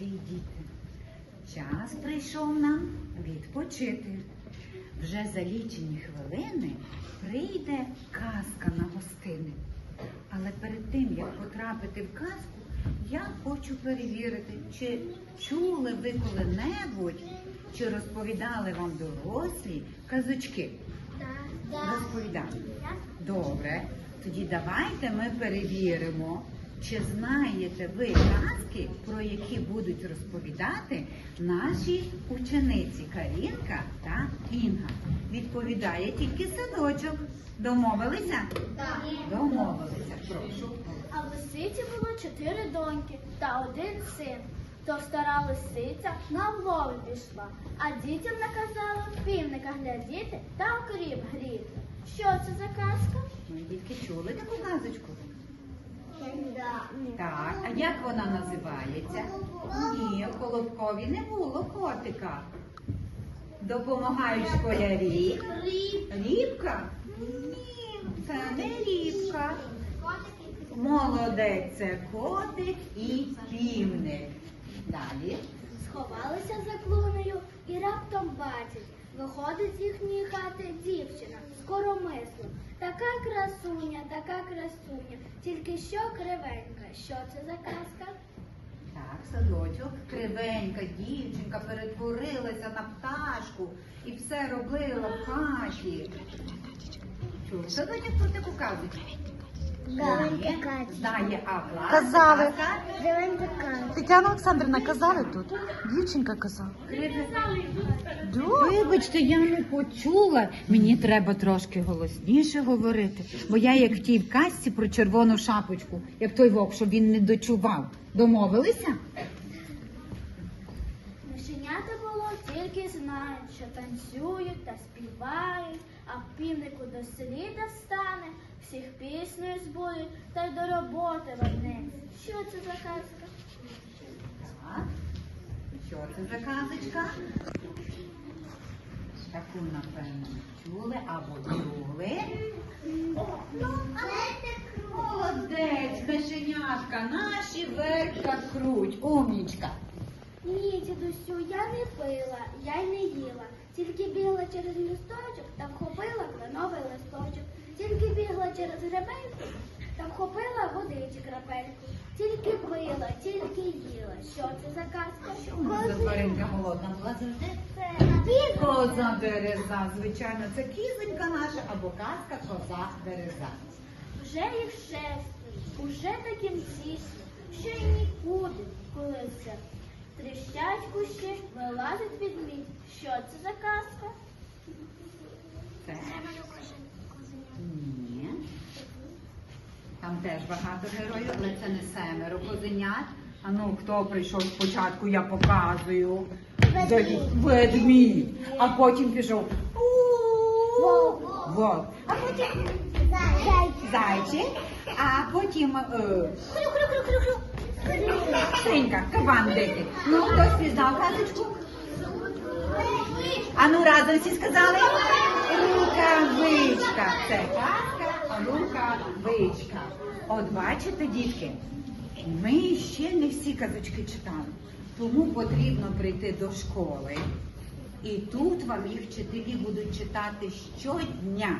Діти. Час прийшов нам відпочити. Вже за лічені хвилини прийде казка на гостини. Але перед тим, як потрапити в казку, я хочу перевірити, чи чули ви коли-небудь, чи розповідали вам дорослі казочки. Розповідали. Добре. Тоді давайте ми перевіримо, чи знаєте ви казки, про які будуть розповідати наші учениці Карінка та Інга. Відповідає тільки садочок. Домовилися? Так. Домовилися. Прошу. А в лисиці було чотири доньки та один син. То стара лисиця на влови пішла, а дітям наказала півника глядіти та окріп гріти. Що це за казка? Ми дітки чули таку казочку? Так, а як вона називається? Ні, в Колобкові не було котика. Допомагають школярі. Рібка? Ні, це не рібка. Молодець, це котик і півник. Далі. Сховалися за клунею і раптом бачать, виходить з їхньої хати дівчина з коромислом. Така красуня, така красуня, тільки що кривенька. Що це за казка? Так, садочок, кривенька дівчинка перетворилася на пташку і все робила в каші. Чув садочок про таку казочку? Знає, а Казали. Тетяна Олександрівна казали тут? Дівчинка казала. Вибачте, я не почула. Мені треба трошки голосніше говорити, бо я як в тій казці про червону шапочку, як той вовк, щоб він не дочував. Домовилися? Мишенята було тільки знають, що танцюють та співають, а в півнику до сліда встане, всіх піснею збудуть та й до роботи вернеться. Що це за казка? Так. Що це за казочка? Таку, напевно, чули або чули. Молодець, мишенятка, наші верка круть, умнічка. Ні, дідусю, я не пила, я й не їла. Тільки бігла через листочок та вхопила кленовий листочок. Тільки бігла через гребельку та вхопила водичі крапельку. Тільки пила, тільки їла. Що це за казка? Тваринка голодна була завжди? Це Коза дереза, звичайно, це кізонька наша або казка коза дереза. Вже їх шестеро, уже таким тісно, що й нікуди, коли все. Тріщать кущі, вилазить відмідь. Що це за казка? Це ні. Там теж багато героїв, але це не семеро козенят. А ну, хто прийшов спочатку, я показую. Ведмідь. А потім пішов. «У-у-у». А потім зайчик. А потім е, хрю-хрю-хрю-хрю-хрю. Синька, кабан дикий. Ну, хтось пізнав казочку? А ну разом всі сказали. Рукавичка. Це казка, рукавичка. От бачите, дітки, ми ще не всі казочки читали. Тому потрібно прийти до школи. І тут вам їх вчителі будуть читати щодня.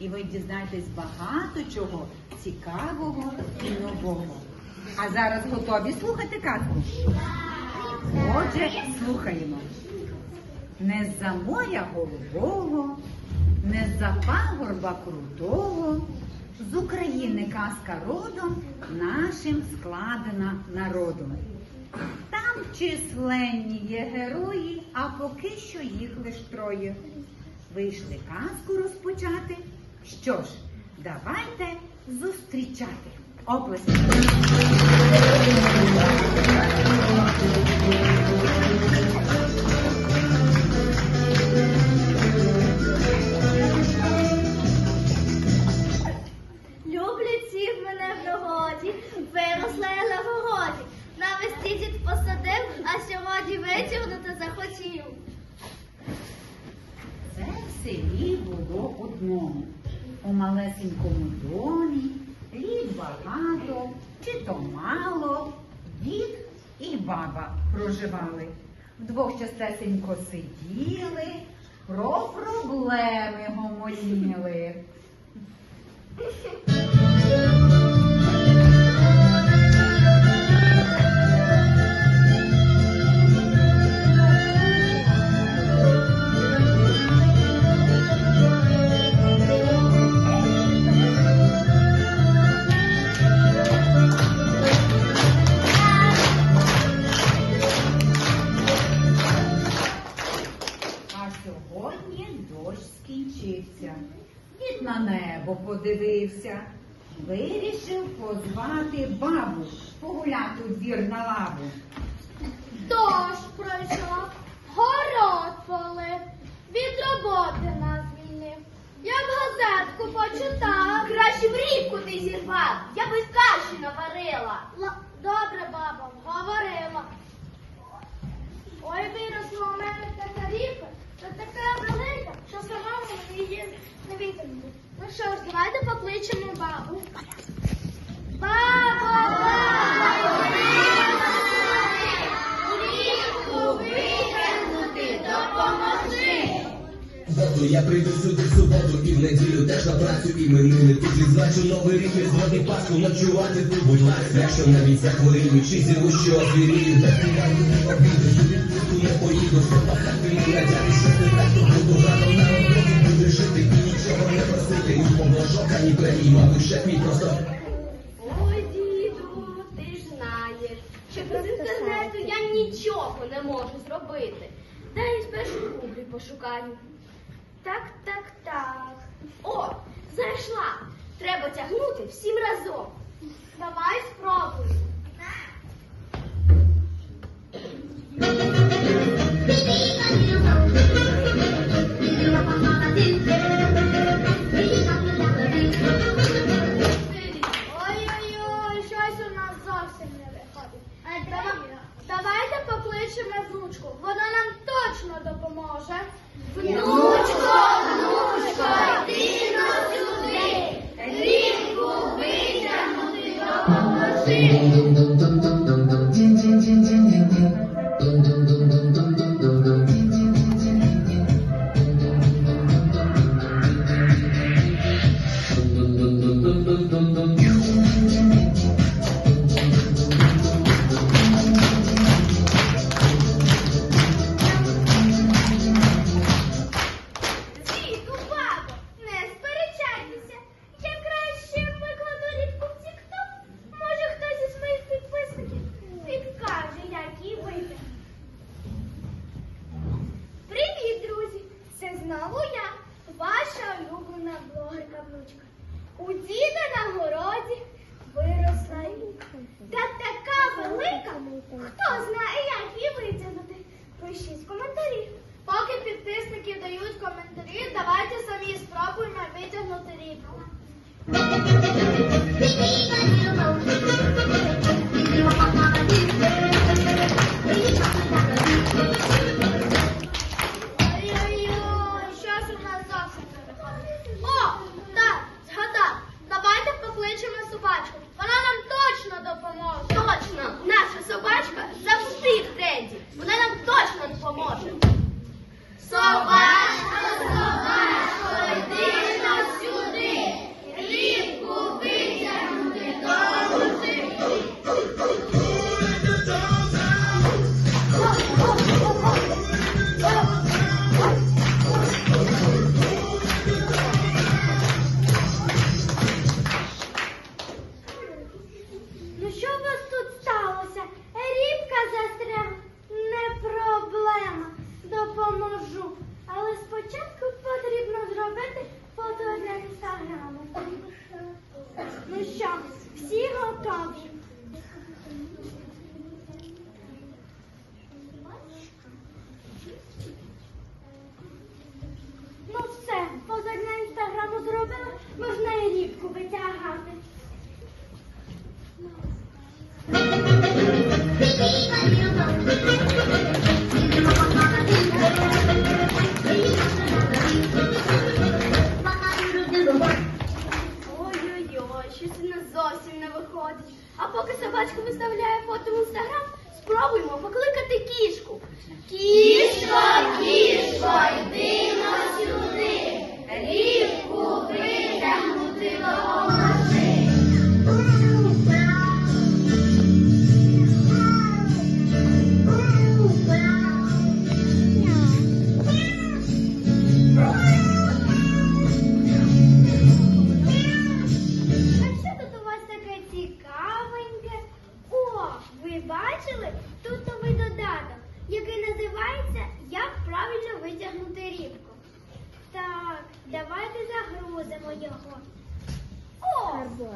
І ви дізнаєтесь багато чого цікавого і нового. А зараз готові слухати казку? Отже, слухаємо. Не за моря голубого, не за пагорба крутого, з України казка родом нашим складена народом. Там численні є герої, а поки що їх лиш троє. Вийшли казку розпочати. Що ж, давайте зустрічати. Оплески. Люблять всіх мене в догоді, виросла я на городі. Навесні дід посадив, а сьогодні витягнути захотів. Це в селі було одному. У малесенькому домі, літ багато, чи то мало, дід і баба проживали. Вдвох частесенько сиділи, про проблеми гомоніли. Позвати бабу погуляти у двір на лаву. Дощ пройшов, город полив, від роботи нас звільнив. Я б газетку почитав. Краще б рібку ти зірвав, я би каші наварила. Ла- Добре, баба, говорила. Ой, виросла у мене така ріка, та така велика, що самому її не витягнути. Ну що ж, давайте покличемо бабу. Я прийду сюди в суботу і в неділю теж на працю іменини Тут відзначу новий рік і згодний Пасху ночувати тут, будь ласка Якщо навіть захворію чи зірву, що звірію Без приймаю не обіду, сюди тут не поїду хати не надяти, що ти так, то буду разом на роботі Буду жити і нічого не просити. Ні помножок, ані премій, мабуть, шеф мій просто нічого не можу зробити. Дай спершу гуглі пошукаю. Так, так, так. О, знайшла. Треба тягнути всім разом. Давай спробуй. Ой-ой-ой, покличемо внучку. Вона нам точно допоможе. Внучко, блогерка внучка. У діда на городі виросла рібка. Та така велика, хто знає, як її витягнути. Пишіть коментарі. Поки підписники дають коментарі, давайте самі спробуємо витягнути рібку. Ой-ой-ой, всі спробуймо покликати кішку. Кішко, загрузимо його. О,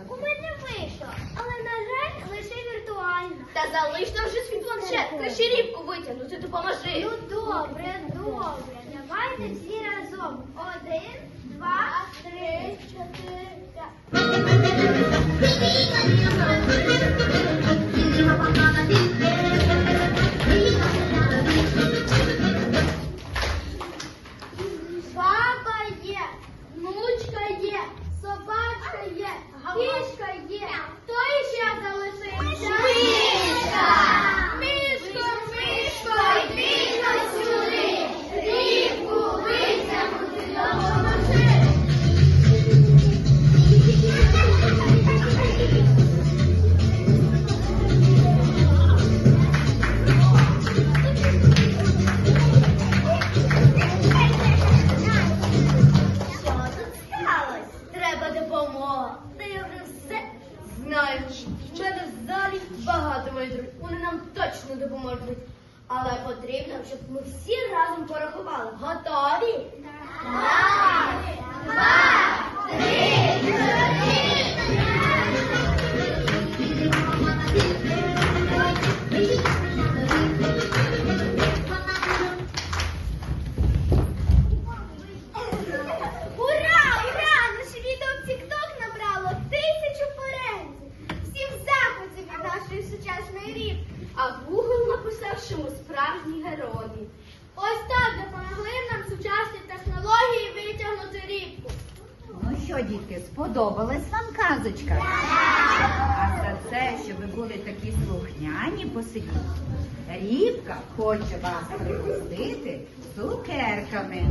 у мене вийшло, але на жаль, лише віртуально. Та залиш нам вже свій планшет, краще рівку витягнути допоможи. Ну добре, добре. Давайте всі разом. Один, два, три, чотири, п'ять. Потрібно, щоб ми всі разом порахували. Готові? Так! Два, три, Ура! Написав, справжні герої. Ось так допомогли нам сучасні технології витягнути рібку. Ну що, дітки, сподобалась вам казочка? А за це, що ви були такі слухняні посидіть, Рібка хоче вас пригостити цукерками.